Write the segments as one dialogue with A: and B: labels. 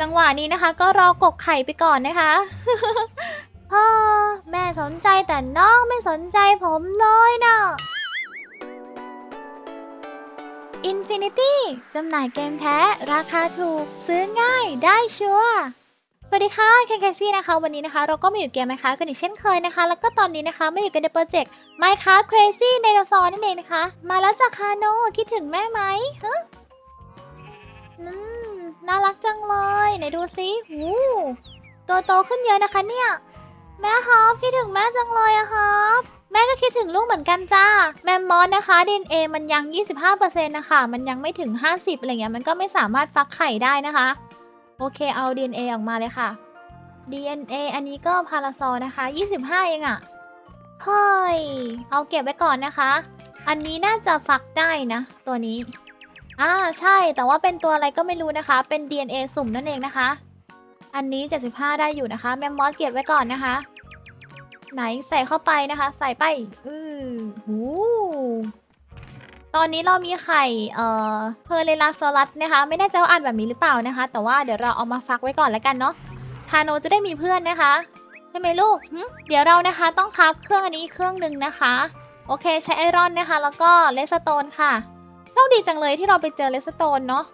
A: จังหวะนี้นะคะ ก็รอกกไข่ไปก่อนนะคะพ่อแม่สนใจแต่น้องไม่สนใจผมเลยนะ Infinity จำหน่ายเกมแท้ ราคาถูก ซื้อง่ายได้ชัวร์สวัสดีค่ะแคนแคซี่นะคะ วันนี้นะคะ เราก็มาอยู่เกมนะคะกันอีกเช่นเคยนะคะ แล้วก็ตอนนี้นะคะมาอยู่กันในโปรเจกต์ Minecraft Crazy Dinosaur นั่นเองนะคะ มาแล้วจากคาโนคิดถึงแม่ไหมฮะอืม น่ารักจังเลยไหนดูสิหูตัวโตขึ้นเยอะนะคะเนี่ย แม่ครับคิดถึงแม่จังเลยอะครับแม่ก็คิดถึงลูกเหมือนกันจ้า แมมมอสนะคะ DNA มันยัง 25%นะคะมันยังไม่ถึง 50อะไรเงี้ยมันก็ไม่สามารถฟักไข่ได้นะคะ โอเคเอา DNA ออกมาเลยค่ะ DNA อันนี้ก็พาราซอนะคะ 25 เองอะเฮ้ย เอาเก็บไว้ก่อนนะคะ อันนี้น่าจะฟักได้นะ ตัวนี้ อ่าใช่แต่ว่าเป็นตัวอะไรก็ไม่รู้นะคะ เป็น DNA สุ่มนั่นเองนะคะ อันนี้ 75 ได้อยู่นะคะ แมมมอสเก็บไว้ก่อนนะคะ ไหนใส่เข้าไปนะคะ ใส่ไป อือหูตอนนี้เรามีไข่ เอ่อเพอร์เรลาซอรัสนะคะ ไม่แน่ใจว่าอ่านแบบนี้หรือเปล่านะคะ แต่ว่าเดี๋ยวเราเอามาฟักไว้ก่อนแล้วกันเนาะทาโนจะได้มีเพื่อนนะคะ ใช่ไหมลูก เดี๋ยวเรานะคะต้องคับเครื่องอันนี้เครื่องหนึ่งนะคะ โอเคใช้ไอรอนนะคะ แล้วก็เลสโตนค่ะ โชคดีจังเลยที่เราไปเจอเลสโตนเนาะ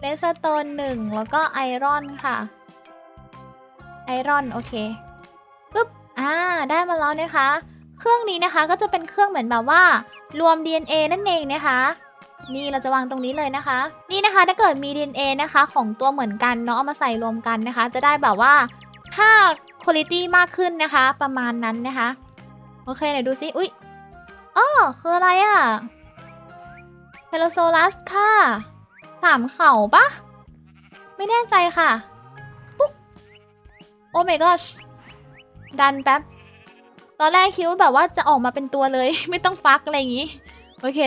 A: เลสโตนหนึ่งแล้วก็ไอรอนค่ะไอรอนโอเคปึ๊บอ่าได้มาแล้วนะคะ เครื่องนี้นะคะก็จะเป็นเครื่องเหมือนแบบว่า รวม DNA นั่นเองนะคะนี่เราจะวางตรงนี้เลยนะคะ นี่นะคะถ้าเกิดมี DNA นะคะ ของตัวเหมือนกันเนาะเอามาใส่รวมกันนะคะ จะได้แบบว่าค่า quality มากขึ้นนะคะ ประมาณนั้นนะคะ โอเคไหนดูซิ อุ๊ยอ้อคืออะไรอะ่ะเ e โลโซลัสค่ะสามเข่าปะไม่แน่ใจค่ะ ปุ๊บโอ้ my gosh ดันแป๊บ ตอนแรกคิดว่าแบบว่าจะออกมาเป็นตัวเลย ไม่ต้องฟักอะไรอย่างงี้ โอเค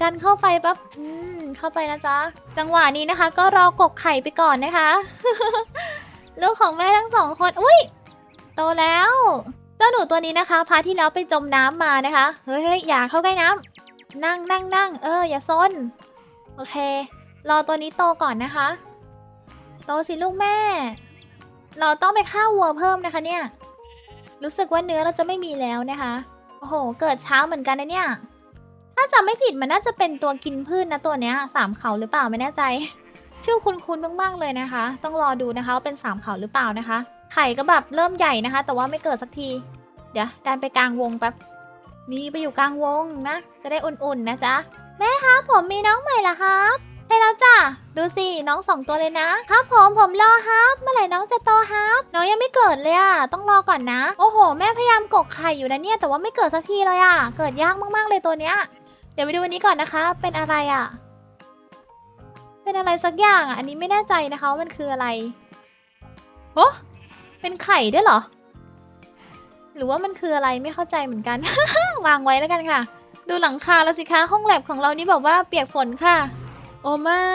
A: ดันเข้าไปปั๊บอืมเข้าไปนะจ๊ะ จังหวะนี้นะคะ ก็รอกกไข่ไปก่อนนะคะ ลูกของแม่ทั้งสองคน อุ้ยโตแล้ว เจ้าหนูตัวนี้นะคะ พาที่แล้วไปจมน้ำมานะคะเฮ้ยเฮ้ยอย่าเข้าใกล้น้ำ นั่งนั่งนั่งเออ อย่าซนโอเค รอตัวนี้โตก่อนนะคะ โตสิลูกแม่ เราต้องไปฆ่าวัวเพิ่มนะคะเนี่ย รู้สึกว่าเนื้อเราจะไม่มีแล้วนะคะ โอ้โห เกิดเช้าเหมือนกันนะเนี่ย ถ้าจำไม่ผิดมันน่าจะเป็นตัวกินพืชนะตัวเนี้ยสามเขาหรือเปล่าไม่แน่ใจ ชื่อคุ้นๆมากๆเลยนะคะ ต้องรอดูนะคะว่าเป็นสามเขาหรือเปล่านะคะ ไข่ก็แบบเริ่มใหญ่นะคะ แต่ว่าไม่เกิดสักที เดี๋ยวดันไปกลางวงแป๊บ นี่ไปอยู่กลางวงนะ จะได้อุ่นๆนะจ๊ะ แม่คะผมมีน้องใหม่ละครับใช่แล้วจ้ะ ดูสิน้องสองตัวเลยนะครับผมผมรอครับ เมื่อไหร่น้องจะโตครับ น้องยังไม่เกิดเลยอะต้องรอก่อนนะ โอ้โห แม่พยายามกกไข่อยู่นะเนี่ย แต่ว่าไม่เกิดสักทีเลยอะเกิดยากมากๆเลยตัวเนี้ย เดี๋ยวไปดูวันนี้ก่อนนะคะ เป็นอะไรอะเป็นอะไรสักอย่างอะอันนี้ไม่แน่ใจนะคะว่ามันคืออะไรโอ้เป็นไข่ด้วยเหรอ หรือว่ามันคืออะไรไม่เข้าใจเหมือนกัน วางไว้แล้วกันค่ะ ดูหลังคาแล้วสิคะห้องแลบของเรานี่แบบว่าเปียกฝนค่ะ โอ้ไม่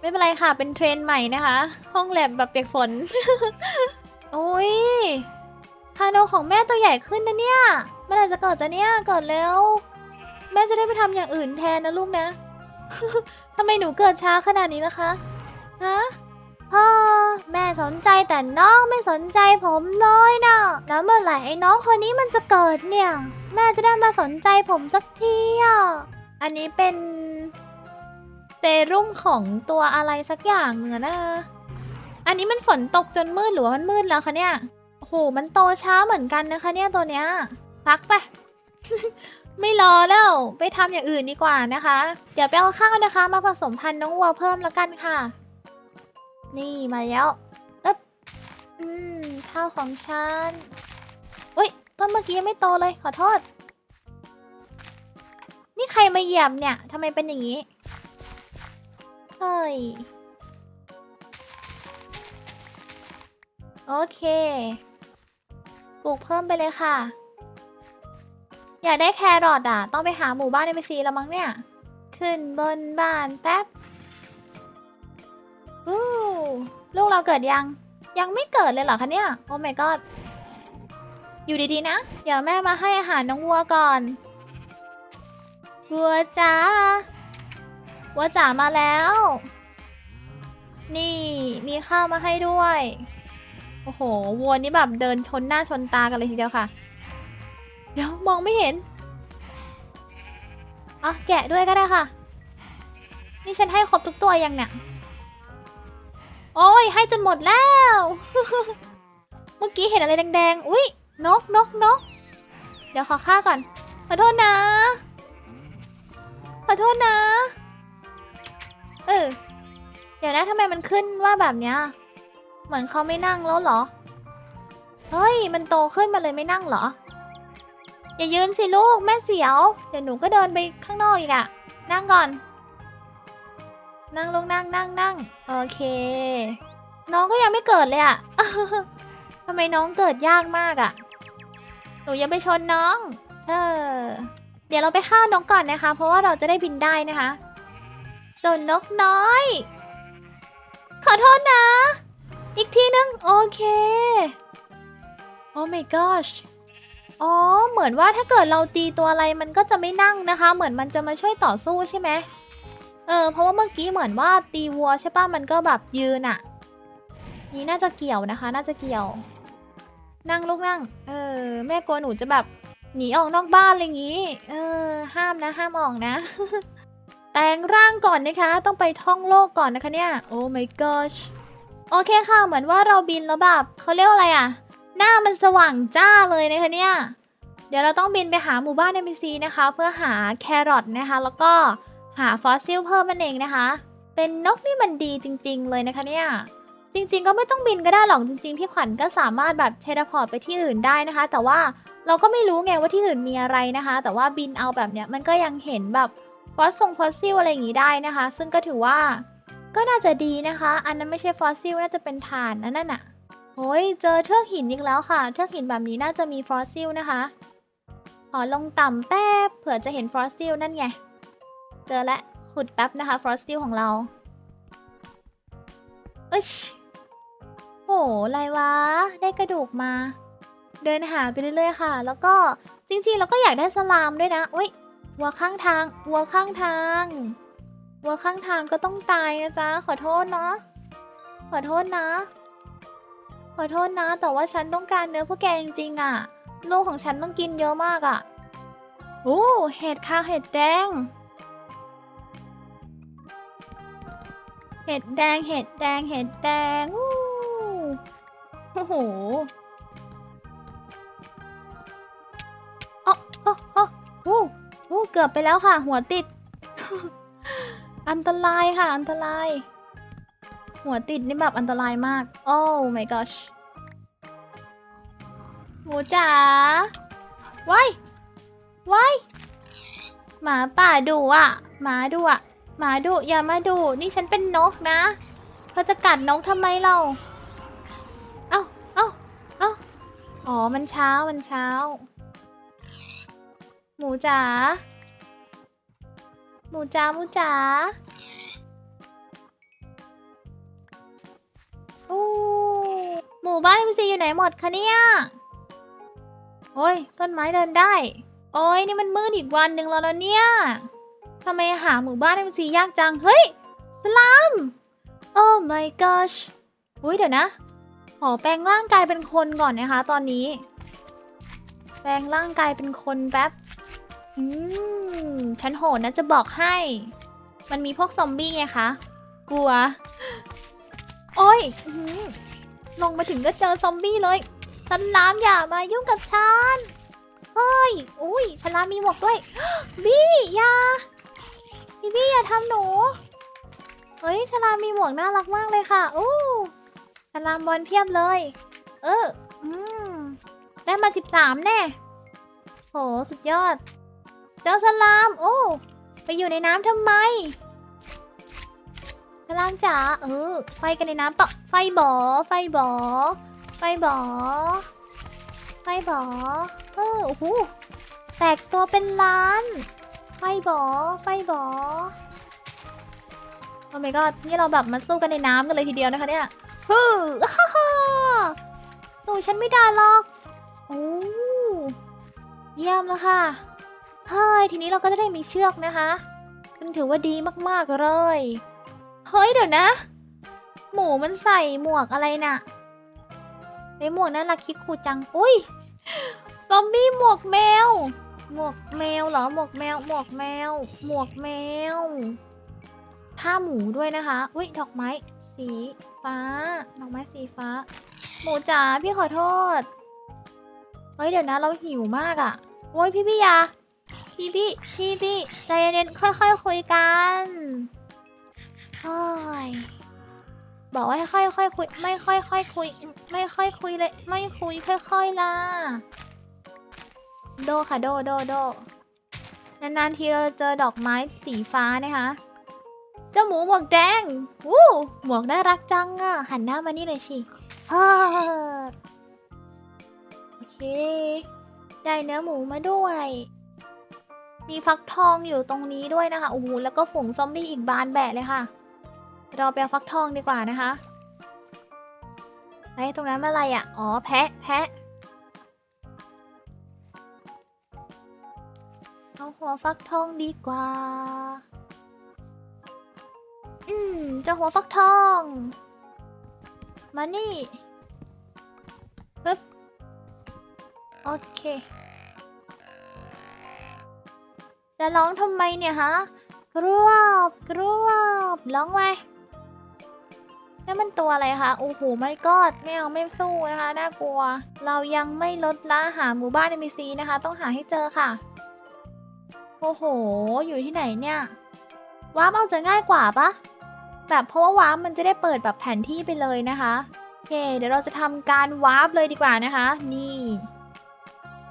A: ไม่เป็นไรค่ะ เป็นเทรนใหม่นะคะ ห้องแลบแบบเปียกฝน โอ้ยคาโนของแม่ตัวใหญ่ขึ้นนะเนี่ยเมื่อไหร่จะเกิดจะเนี่ยเกิดแล้ว แม่จะได้ไปทำอย่างอื่นแทนนะลูกนะทำไมหนูเกิดช้าขนาดนี้ล่ะคะ ฮะ พ่อแม่สนใจแต่น้องไม่สนใจผมเลยนะแล้วเมื่อไหร่ไอ้น้องคนนี้มันจะเกิดเนี่ย แม่จะได้มาสนใจผมสักทีอะ อันนี้เป็นเซรุ่มของตัวอะไรสักอย่างเนื้อนะ อันนี้มันฝนตกจนมืดหรือว่ามันมืดแล้วคะเนี่ย โอ้โห มันโตช้าเหมือนกันนะคะเนี่ยตัวเนี้ย พักไป ไม่รอแล้ว ไปทำอย่างอื่นดีกว่านะคะ เดี๋ยวไปเอาข้าวนะคะ มาผสมพันธุ์น้องวัวเพิ่มแล้วกันค่ะ นี่มาแล้วอึ๊บอืมข้าวของฉันอุ้ยต้นเมื่อกี้ยังไม่โตเลยขอโทษ นี่ใครมาเหยียบเนี่ยทำไมเป็นอย่างนี้ เฮ้ย โอเค ปลูกเพิ่มไปเลยค่ะ อยากได้แครอทอะ ต้องไปหาหมู่บ้านในไปซีแล้วมั้งเนี่ย ขึ้นบนบ้านแป๊บอู้ ลูกเราเกิดยัง ยังไม่เกิดเลยเหรอคะเนี่ย โอ้ my god อยู่ดีๆนะ เดี๋ยวแม่มาให้อาหารน้องวัวก่อน วัวจ๋า วัวจ๋ามาแล้ว นี่มีข้าวมาให้ด้วย โอ้โห วัวนี่แบบเดินชนหน้าชนตากันเลยทีเดียวค่ะ เดี๋ยวมองไม่เห็นอะแกะด้วยก็ได้ค่ะ นี่ฉันให้ครบทุกตัวยังเนี่ย โอ้ยให้จนหมดแล้ว เมื่อกี้เห็นอะไรแดง ๆ อุ้ยนกนกนก เดี๋ยวขอฆ่าก่อน ขอโทษนะ ขอโทษนะ เออ เดี๋ยวนะทำไมมันขึ้นว่าแบบเนี้ย เหมือนเขาไม่นั่งแล้วเหรอ เฮ้ย มันโตขึ้นมาเลยไม่นั่งเหรอ อย่ายืนสิลูกแม่เสียว เดี๋ยวหนูก็เดินไปข้างนอกอีกอะนั่งก่อน นั่งลงนั่งนั่งนั่งโอเค น้องก็ยังไม่เกิดเลยอะ ทำไมน้องเกิดยากมากอะหนูย่าไปชนน้อง เออ เดี๋ยวเราไปฆ่านกก่อนนะคะ เพราะว่าเราจะได้บินได้นะคะจนนกน้อย ขอโทษนะ อีกทีนึง โอเค โอ้ my gosh อ๋อ เหมือนว่าถ้าเกิดเราตีตัวอะไรมันก็จะไม่นั่งนะคะ เหมือนมันจะมาช่วยต่อสู้ใช่ไหม เออ เพราะว่าเมื่อกี้เหมือนว่าตีวัวใช่ป่ะ มันก็แบบยืนอะนี่น่าจะเกี่ยวนะคะ น่าจะเกี่ยว นั่งลูกนั่ง เออ แม่กลัวหนูจะแบบหนีออกนอกบ้านอะไรอย่างงี้ เออ ห้ามนะ ห้ามออกนะแปลงร่างก่อนนะคะ ต้องไปท่องโลกก่อนนะคะเนี่ย โอ้ my gosh โอเคค่ะ เหมือนว่าเราบินแล้วแบบเขาเรียกว่าอะไรอะหน้ามันสว่างจ้าเลยนะคะเนี่ย เดี๋ยวเราต้องบินไปหาหมู่บ้าน NPC นะคะ เพื่อหาแครอทนะคะ แล้วก็ หาฟอสซิลเพิ่มมันเองนะคะ เป็นนกนี่มันดีจริง ๆ เลยนะคะเนี่ย จริง ๆ ก็ไม่ต้องบินก็ได้หรอกจริง ๆ พี่ขวัญก็สามารถแบบเทเลพอร์ตไปที่อื่นได้นะคะ แต่ว่าเราก็ไม่รู้ไงว่าที่อื่นมีอะไรนะคะ แต่ว่าบินเอาแบบเนี้ยมันก็ยังเห็นแบบฟอสซงฟอสซิลอะไรอย่างงี้ได้นะคะ ซึ่งก็ถือว่าก็น่าจะดีนะคะ อันนั้นไม่ใช่ฟอสซิลน่าจะเป็นฐานนั่นน่ะโอ้ยเจอเทือกหินอีกแล้วค่ะ เทือกหินแบบนี้น่าจะมีฟอสซิลนะคะขอลงต่ำแป๊บเผื่อจะเห็นฟอสซิลนั่นไง เจอแล้วขุดแป๊บนะคะฟรอสซิลของเราอ้ยโหอะไรวะ ได้กระดูกมา เดินหาไปเรื่อยๆค่ะ แล้วก็จริงๆ เราก็อยากได้สลามด้วยนะอุ้ยวัวข้างทาง วัวข้างทางวัวข้างทางก็ต้องตายนะจ๊ะ ขอโทษเนาะขอโทษนะ ขอโทษนะ แต่ว่าฉันต้องการเนื้อพวกแกจริงๆอะ่ะลูกของฉันต้องกินเยอะมากอะ่ะ โอ้ เห็ดค่ะเห็ดแดง เห็ดแดงเห็ดแดงเห็ดแดงโอ้โหอ๋ออ๋ออ๋ออู้อู้เกือบไปแล้วค่ะ หัวติด อันตรายค่ะ อันตราย หัวติดนี่แบบอันตรายมาก โอ้ my gosh หมูจ๋าว้ายว้ายหมาป่าดุอะ หมาดุอะ หมาดุอย่ามาดุนี่ฉันเป็นนกนะเธอจะกัดนกทำไมเรา เอ้าเอ้าเอ้าอ๋อ มันเช้า มันเช้า หมูจ๋า หมูจ๋า หมูจ๋าโอ้หมู่บ้านพีซีอยู่ไหนหมดคะเนี่ย โอ้ย ต้นไม้เดินได้ โอ้ยนี่มันมืดอีกวันหนึ่งแล้วนะเนี่ย ทำไมหาหมู่บ้านพีซียากจัง เฮ้ย สลามโอ้ my gosh อุ้ยเดี๋ยวนะ ขอแปลงร่างกายเป็นคนก่อนนะคะ ตอนนี้ แปลงร่างกายเป็นคนแป๊บ อืม ฉันโหดนะจะบอกให้ มันมีพวกซอมบี้ไงคะ กลัว โอ้ยอื้อหือลงมาถึงก็เจอซอมบี้เลยฉลามอย่ามายุ่งกับฉันเฮ้ย อุ้ยฉลามมีหมวกด้วย บี้อย่า พี่บี้อย่าทำหนู เฮ้ยฉลามมีหมวกน่ารักมากเลยค่ะอู้ฉลามบอลเพียบเลย เออ อืม ได้มาสิบสามแน่ โห สุดยอด เจ้าสลาม โอ้ ไปอยู่ในน้ำทำไมสลามจ๋า เออ ไฟกันในน้ำปะไฟบ่อไฟบ่อไฟบ่อไฟบ่อเออ โอ้โห แตกตัวเป็นล้าน ไฟบ่อไฟบ่อโอ้ my god นี่เราแบบมาสู้กันในน้ำกันเลยทีเดียวนะคะเนี่ยฮึ่ฮ่าฮ่าสู้ฉันไม่ได้หรอก โอ้เยี่ยมแล้วค่ะ เฮ้ย ทีนี้เราก็จะได้มีเชือกนะคะซึ่งถือว่าดีมากๆเลย เฮ้ย เดี๋ยวนะ หมูมันใส่หมวกอะไรน่ะไอหมวกน่ารักคิกคูจัง อุ้ย ซอมบี้หมวกแมว หมวกแมวเหรอหมวกแมวหมวกแมว หมวกแมวท่าหมูด้วยนะคะ อุ้ยดอกไม้ สีฟ้า ดอกไม้สีฟ้า หมูจ๋าพี่ขอโทษ เฮ้ยเดี๋ยวนะเราหิวมากอะ่ะ โอ้ยพี่พี่ยา พี่พี่พี่พี่ใจเย็นๆค่อยๆคุยกันเฮ้ยบอกว่าให้ค่อยๆคุย ไม่ค่อยๆคุย ไม่ค่อยคุยเลย ไม่คุยค่อยๆล่ะ โดค่ะโดโดโดนานๆทีเราเจอดอกไม้สีฟ้านะคะเจ้าหมูหมวกแดงวู้หมวกน่ารักจังอะหันหน้ามานี่เลยสิโอเค ได้เนื้อหมูมาด้วย มีฟักทองอยู่ตรงนี้ด้วยนะคะโอ้โหแล้วก็ฝูงซอมบี้อีกบานแบะเลยค่ะ เราไปเอาฟักทองดีกว่านะคะไอ้ตรงนั้นอะไรอะ อ๋อแพะแพะ เอาหัวฟักทองดีกว่า อืมเจะหัวฟักทอง มานี่ปึ๊บโอเค จะร้องทำไมเนี่ยฮะ กรวบกรวบร้องไว้นั่มันตัวอะไรคะ โอ้โห ไม่กอดไม่เอาไม่สู้นะคะ น่ากลัว เรายังไม่ลดละหาหมู่บ้านในมีซีนะคะ ต้องหาให้เจอค่ะ โอ้โห อยู่ที่ไหนเนี่ย วาร์ปเอาจะง่ายกว่าปะแบบเพราะว่าวาร์ปมันจะได้เปิดแบบแผนที่ไปเลยนะคะโอเค เดี๋ยวเราจะทำการวาร์ปเลยดีกว่านะคะ นี่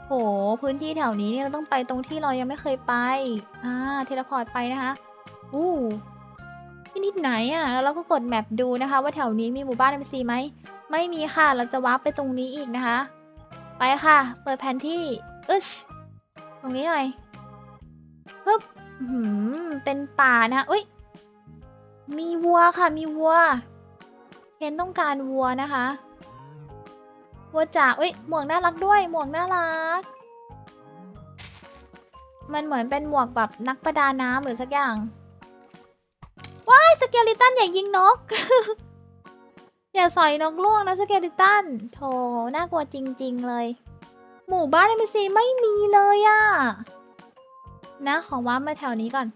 A: โห พื้นที่แถวนี้เนี่ยเราต้องไปตรงที่เรายังไม่เคยไป อ่า เทเลพอร์ตไปนะคะ อู้ที่นี่ไหนอะ่ะ แล้วเราก็กดแมปดูนะคะ ว่าแถวนี้มีหมู่บ้าน NPC ไหม ไม่มีค่ะ เราจะวาร์ปไปตรงนี้อีกนะคะ ไปค่ะ เปิดแผนที่ อึชตรงนี้หน่อย ฮึบหืมเป็นป่านะอุ้ยมีวัวค่ะ มีวัวเคนต้องการวัวนะคะ วัวจ๋าเอ้ย หมวกน่ารักด้วย หมวกน่ารัก มันเหมือนเป็นหมวกแบบนักประดาน้ำหรือสักอย่าง ว้ายสเกลิตันอย่ายิงนก อย่าสอยนกล่วงนะสเกลิตัน โถ น่ากลัวจริง ๆ เลย หมู่บ้านเอ็มซีไม่มีเลยอะ นะของว้ามาแถวนี้ก่อน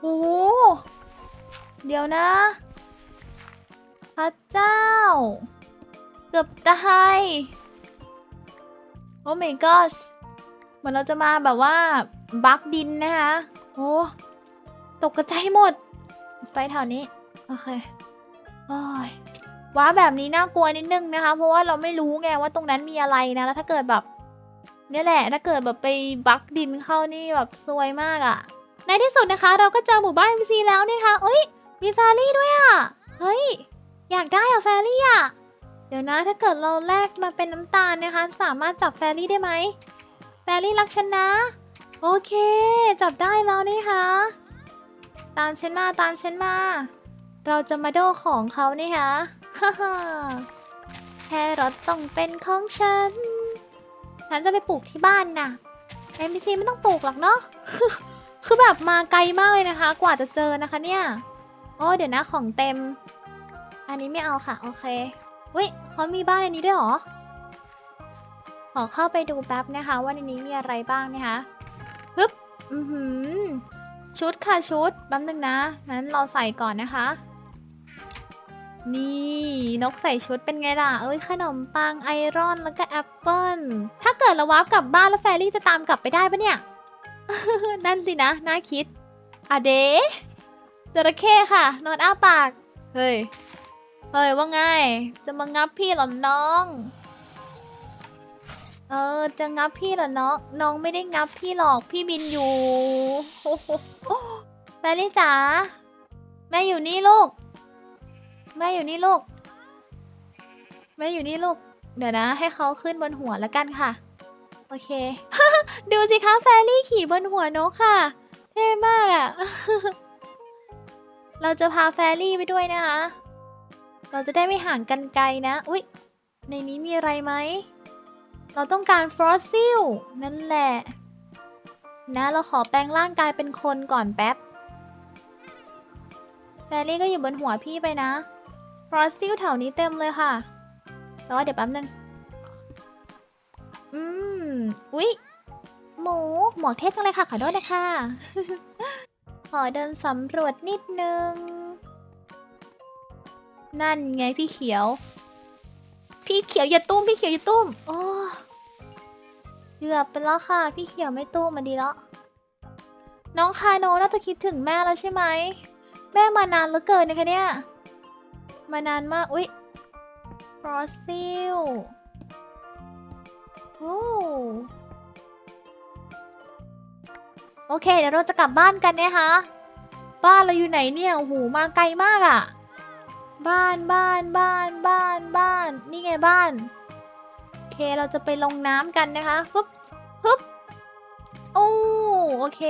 A: โอ้โห เดี๋ยวนะ พระเจ้า เกือบตายโอ้ my gosh เหมือนเราจะมาแบบว่า บักดินนะคะ โอ้ ตกกระจายหมด ไปแถวนี้ โอเค โอ้ย ว้าแบบนี้น่ากลัวนิดนึงนะคะ เพราะว่าเราไม่รู้ไงว่าตรงนั้นมีอะไรนะ แล้วถ้าเกิดแบบเนี่ยแหละ ถ้าเกิดแบบไปบักดินเข้านี่แบบซวยมากอะ่ะ ในที่สุดนะคะ เราก็เจอหมู่บ้าน NPC แล้วนะคะเอ้ย มีแฟรี่ด้วยอะ่ะ เฮ้ย อยากได้อะแฟรี่อะ่ะ เดี๋ยวนะ ถ้าเกิดเราแลกมาเป็นน้ำตาลนะคะ สามารถจับแฟรี่ได้ไหมแฟรี่รักฉันนะ โอเค จับได้แล้วนี่คะ ตามฉันมา ตามฉันมา เราจะมาโดของเขานี่คะ ฮ่าฮ่าแครอทต้องเป็นของฉัน ฉันจะไปปลูกที่บ้านนะ NPC ไม่ต้องปลูกหรอกเนาะ คือแบบมาไกลมากเลยนะคะ กว่าจะเจอนะคะเนี่ยโอ้เดี๋ยวนะของเต็ม อันนี้ไม่เอาค่ะ โอเคเว้ยเขามีบ้านในนี้ด้วยหรอ ขอเข้าไปดูแป๊บนะคะ ว่าในนี้มีอะไรบ้างนะคะปึ๊บ อือหือ ชุดค่ะชุดแป๊บนึงนะงั้นเราใส่ก่อนนะคะ นี่นกใส่ชุดเป็นไงล่ะ เอ้ยขนมปังไอรอนแล้วก็แอปเปิ้ลถ้าเกิดเราวาร์ปกลับบ้านแล้วแฟรี่จะตามกลับไปได้ปะเนี่ย นั่นสินะ น่าคิดอะเดจระเข้ค่ะ นอนอ้าปาก เฮ้ย เฮ้ย ว่าไง จะมางับพี่หรอน้อง เออ จะงับพี่หรอน้อง น้องไม่ได้งับพี่หรอก พี่บินอยู่แฟรี่จ๋า แม่อยู่นี่ลูก แม่อยู่นี่ลูก แม่อยู่นี่ลูก เดี๋ยวนะ ให้เขาขึ้นบนหัวแล้วกันค่ะ โอเค ดูสิคะแฟรี่ขี่บนหัวนกค่ะ เท่มากอะ่ะเราจะพาแฟรี่ไปด้วยนะคะ เราจะได้ไม่ห่างกันไกลนะ อุ๊ย ในนี้มีอะไรไหม เราต้องการฟรอสซิล นั่นแหละ นะ เราขอแปลงร่างกายเป็นคนก่อนแป๊บแฟรี่ก็อยู่บนหัวพี่ไปนะ ฟรอสซิลแถวนี้เต็มเลยค่ะแต่ว่าเดี๋ยวแป๊บนึง อืม อุ๊ย หมู หมวกเท่จังเลยค่ะ ขอโทษนะคะ ขอเดินสำรวจนิดนึง นั่นไงพี่เขียว พี่เขียวอย่าตุ้ม พี่เขียวอย่าตุ้ม โอ้เกือบไปแล้วค่ะ พี่เขียวไม่ตุ้มมาดีแล้ว น้องคาโนน่าจะคิดถึงแม่แล้วใช่ไหม แม่มานานเหลือเกินนะคะเนี่ย มานานมาก อุ๊ยฟรอสซิลโอ้โอเค เดี๋ยวเราจะกลับบ้านกันนะคะบ้านเราอยู่ไหนเนี่ยโอ้โหมาไกลมากอะ่ะ บ้านบ้านบ้านบ้านบ้าน นี่ไงบ้าน โอเคเราจะไปลงน้ำกันนะคะฟึบฟึบโอ้โอเค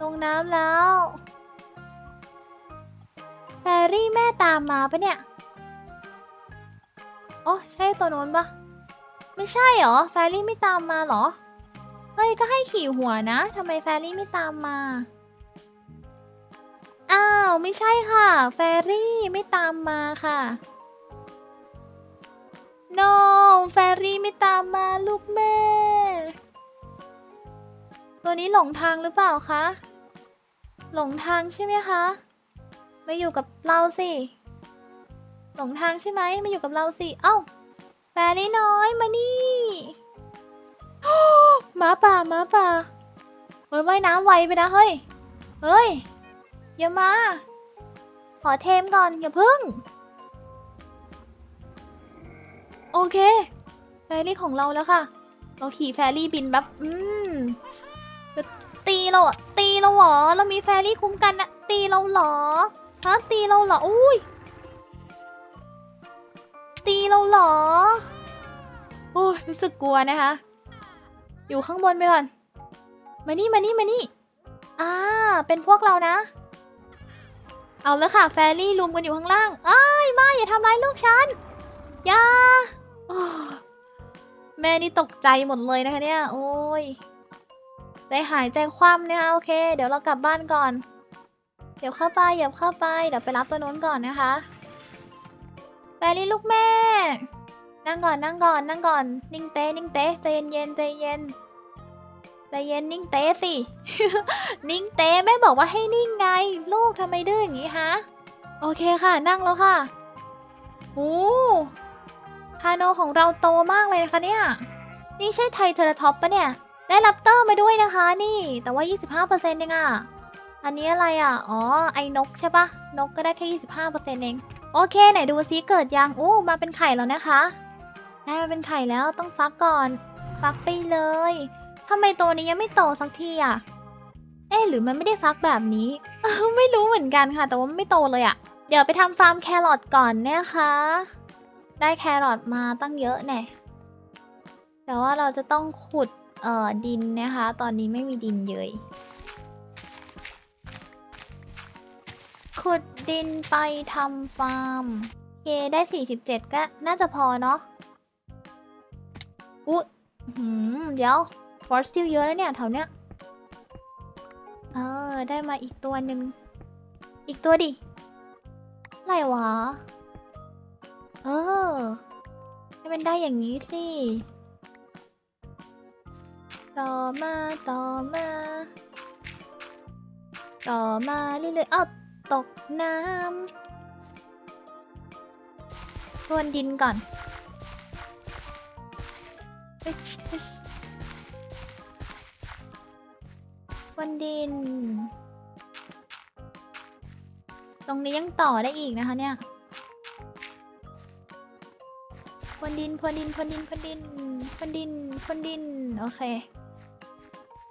A: ลงน้ำแล้ว แฟรี่แม่ตามมาปะเนี่ยอ๋อใช่ตัวโน้นปะไม่ใช่เหรอ แฟรี่ไม่ตามมาเหรอ เฮ้ย ก็ให้ขี่หัวนะทำไมแฟรี่ไม่ตามมา อ้าว ไม่ใช่ค่ะ แฟรี่ไม่ตามมาค่ะ no แฟรี่ไม่ตามมาลูกแม่ ตัวนี้หลงทางหรือเปล่าคะ หลงทางใช่ไหมคะ มาอยู่กับเราสิ หลงทางใช่ไหมมาอยู่กับเราสิ เอ้าแฟรี่น้อยมานี่หมาป่าหมาป่าเฮ้ยว่ายน้ำไวไปนะเฮ้ย เฮ้ย อย่ามา ขอเทมก่อนอย่าพึ่ง โอเค แฟรี่ของเราแล้วค่ะ เราขี่แฟรี่บินแบบ อืมตีเราตีเราเหรอ เรามีแฟรี่คุ้มกันนะตีเราเหรอ ฮะตีเราเหรอ อุ้ย ตีเราเหรอ โอ้ยรู้สึกกลัวนะคะ อยู่ข้างบนไปก่อน มานี่มานี่มานี่ อ่า เป็นพวกเรานะ เอาแล้วค่ะ แฟรี่รุมกันอยู่ข้างล่าง เอ้ยไม่อย่าทำร้ายลูกฉัน อย่าโอ้แม่นี่ตกใจหมดเลยนะคะเนี่ย โอ้ยใจหายใจคว่ำนะคะโอเค เดี๋ยวเรากลับบ้านก่อน เดี๋ยวเข้าไปเดี๋ยวเข้าไปเดี๋ยวไปรับตัวนู้นก่อนนะคะแฟรี่ลูกแม่ นั่งก่อนนั่งก่อนนั่งก่อน นิ่งเต้นิ่งเต้ใจเย็นเย็นใจเย็นใจเย็นนิ่งเต้สิ นิ่งเต้แม่บอกว่าให้นิ่งไง ลูกทำไมดื้ออย่างนี้ฮะ โอเคค่ะนั่งแล้วค่ะโอ้คาโนของเราโตมากเลยนะคะเนี่ย นี่ใช่ไทเทอร์ท็อปปะเนี่ย ได้รับเตอร์มาด้วยนะคะนี่ แต่ว่า 25%เองอะ อันนี้อะไรอะ อ๋อ ไอ้นกใช่ปะนกก็ได้แค่25%เอง โอเค ไหนดูซิเกิดยังอู้มาเป็นไข่แล้วนะคะ ได้มาเป็นไข่แล้วต้องฟักก่อน ฟักไปเลยทำไมตัวนี้ยังไม่โตสักทีอะ เอ๊หรือมันไม่ได้ฟักแบบนี้ ไม่รู้เหมือนกันค่ะ แต่ว่าไม่โตเลยอะ เดี๋ยวไปทำฟาร์มแครอทก่อนนะคะ ได้แครอทมาตั้งเยอะแน่แต่ว่าเราจะต้องขุดเอ่อดินนะคะ ตอนนี้ไม่มีดินเยย ขุดดินไปทำฟาร์มเคได้ 47 ก็น่าจะพอเนาะอุ๊ยหืม เดี๋ยว ฟอสติลเยอะแล้วเนี่ยแถวเนี้ย เออ ได้มาอีกตัวหนึ่ง อีกตัวดิ อะไรวะ เออ ให้มันได้อย่างนี้สิ ต่อมา ต่อมา ต่อมาเรื่อยๆอ้าว ตกน้ำรวนดินก่อนอึ๊ชอึ๊ชพรวนดิน ตรงนี้ยังต่อได้อีกนะคะเนี่ยพรวนดินพรวนดินพรวนดินพรวนดินพรวนดินพรวนดิน โอเค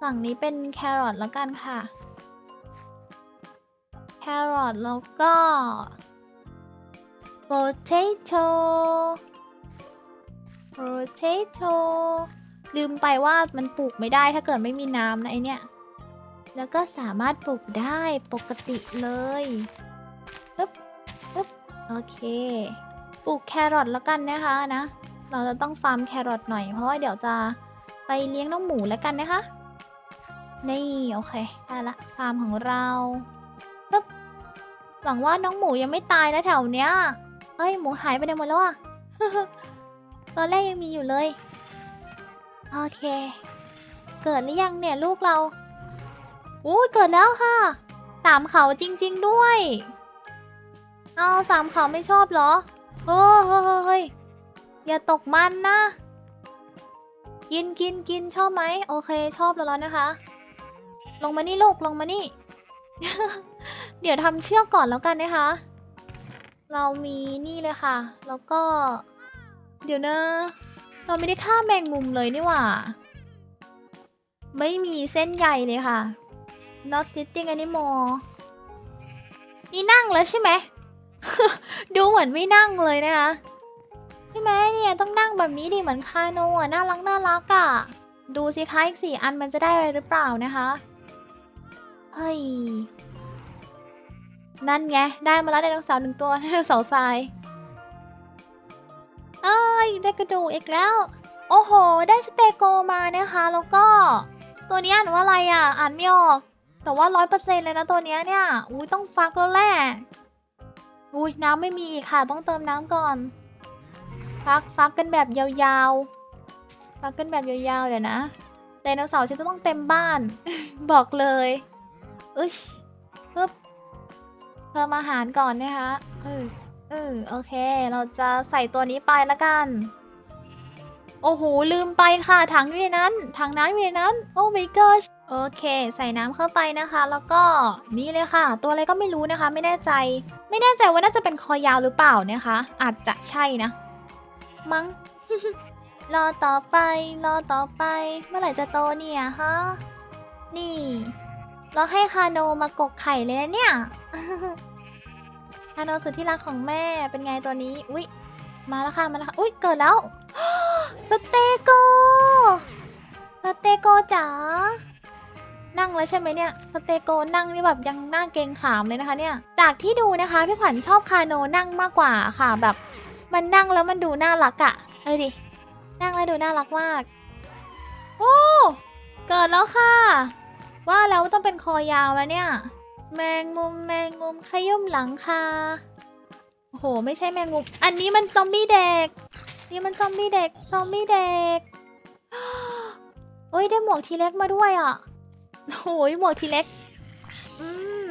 A: ฝั่งนี้เป็นแครอทแล้วกันค่ะ รอทแล้วก็ potato potato ลืมไปว่ามันปลูกไม่ได้ถ้าเกิดไม่มีน้ำนะไอเนี้ย แล้วก็สามารถปลูกได้ปกติเลยปึ๊บปึ๊บโอเคปลูกแครอทแล้วกันนะคะนะ เราจะต้องฟาร์มแครอทหน่อยเพราะว่าเดี๋ยวจะไปเลี้ยงน้องหมูแล้วกันนะคะ นี่ โอเคได้ละฟาร์มของเรา หวังว่าน้องหมูยังไม่ตายนะแถวเนี้ยเอ้ยหมูหายไปไหนหมดแล้วอะ ตอนแรกยังมีอยู่เลย โอเค เกิดหรือยังเนี่ยลูกเราอุ้เกิดแล้วค่ะ สามเขาจริง ๆด้วย เอาสามเขาไม่ชอบเหรอโอ้เฮ้ยเฮ้ยเฮ้ยอย่าตกมันนะ กินกินกินชอบไหม โอเคชอบแล้วแล้วนะคะ ลงมานี่ลูกลงมานี่ ดี๋ยวทำเชือกก่อนแล้วกันนะคะ เรามีนี่เลยค่ะ แล้วก็ เดี๋ยวนะ เราไม่ได้ฆ่าแมงมุมเลยนี่หว่า ไม่มีเส้นใยเลยค่ะ not sitting anymore นี่นั่งแล้วใช่ไหม ดูเหมือนไม่นั่งเลยนะคะใช่ไหมเนี่ยต้องนั่งแบบนี้ดิเหมือนคาโนอะน่ารักน่ารักอะ ดูสิคะอีกสี่อันมันจะได้อะไรหรือเปล่านะคะ เฮ้ย นั่นไง ได้มาแล้วไดโนเสาร์หนึ่งตัวไดโนเสาร์ทรายเอ้ยได้กระดูกอีกแล้ว โอ้โห ได้สเตโกมานะคะ แล้วก็ ตัวนี้อ่านว่าอะไรอะ อ่านไม่ออก แต่ว่าร้อยเปอร์เซ็นต์เลยนะตัวนี้เนี่ย อุ้ยต้องฟักแล้วแหละ อุ้ยน้ำไม่มีอีกค่ะ ต้องเติมน้ำก่อน ฟักฟักกันแบบยาวๆ ฟักกันแบบยาวๆเดี๋ยวนะไดโนเสาร์ฉันจะต้องเต็มบ้าน บอกเลยอึชปึ๊บ พิ่มอาหารก่อนนะคะเออเออโอเค เราจะใส่ตัวนี้ไปละกัน โอ้โห ลืมไปค่ะ ถังอยู่ในนั้น ถังน้ำอยู่ในนั้น โอ้ my gosh โอเค ใส่น้ำเข้าไปนะคะ แล้วก็นี่เลยค่ะ ตัวอะไรก็ไม่รู้นะคะ ไม่แน่ใจ ไม่แน่ใจว่าน่าจะเป็นคอยาวหรือเปล่านะคะ อาจจะใช่นะ มั้ง รอต่อไป รอต่อไป เมื่อไหร่จะโตเนี่ยฮะ นี่ เราให้คาโนมากกไข่เลยนะเนี่ย คาโนสุดที่รักของแม่เป็นไงตัวนี้ อุ๊ย มาแล้วค่ะ มาแล้วค่ะ อุ๊ย เกิดแล้ว สเตโก สเตโกจ๋า นั่งแล้วใช่ไหมเนี่ย สเตโกนั่งนี่แบบยังหน้าเกงขามเลยนะคะเนี่ย จากที่ดูนะคะพี่ขวัญชอบคาโนนั่งมากกว่าค่ะแบบ มันนั่งแล้วมันดูน่ารักอะเออดิ นั่งแล้วดูน่ารักมาก โอ้ เกิดแล้วค่ะ ว่าแล้วต้องเป็นคอยาวแล้วเนี่ย แมงมุมแมงมุมขยุ่มหลังคาโอ้โห ไม่ใช่แมงมุม อันนี้มันซอมบี้เด็ก นี่มันซอมบี้เด็ก ซอมบี้เด็ก โอ้ยได้หมวกทีเล็กมาด้วยอะโอ้ยหมวกทีเล็ก อืม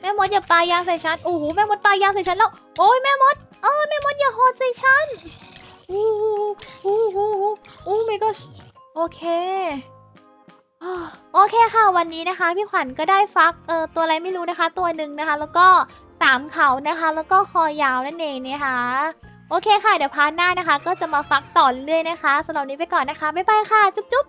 A: แม่มดอย่าปายาใส่ฉัน โอ้โหแม่มดปายาใส่ฉันแล้ว โอ้ยแม่มด เออแม่มดอย่าโหดใส่ฉัน โอ้โหโอ้โหโอ้ my gosh โอเค โอเคค่ะวันนี้นะคะ พี่ขวัญก็ได้ฟักเออตัวอะไรไม่รู้นะคะ ตัวหนึ่งนะคะ แล้วก็สามเขานะคะ แล้วก็คอยาวนั่นเองนะคะโอเคค่ะ เดี๋ยวพาร์ทหน้านะคะ ก็จะมาฟักต่อเรื่อยๆนะคะสำหรับนี้ไปก่อนนะคะ บ๊ายบายค่ะ จุ๊บ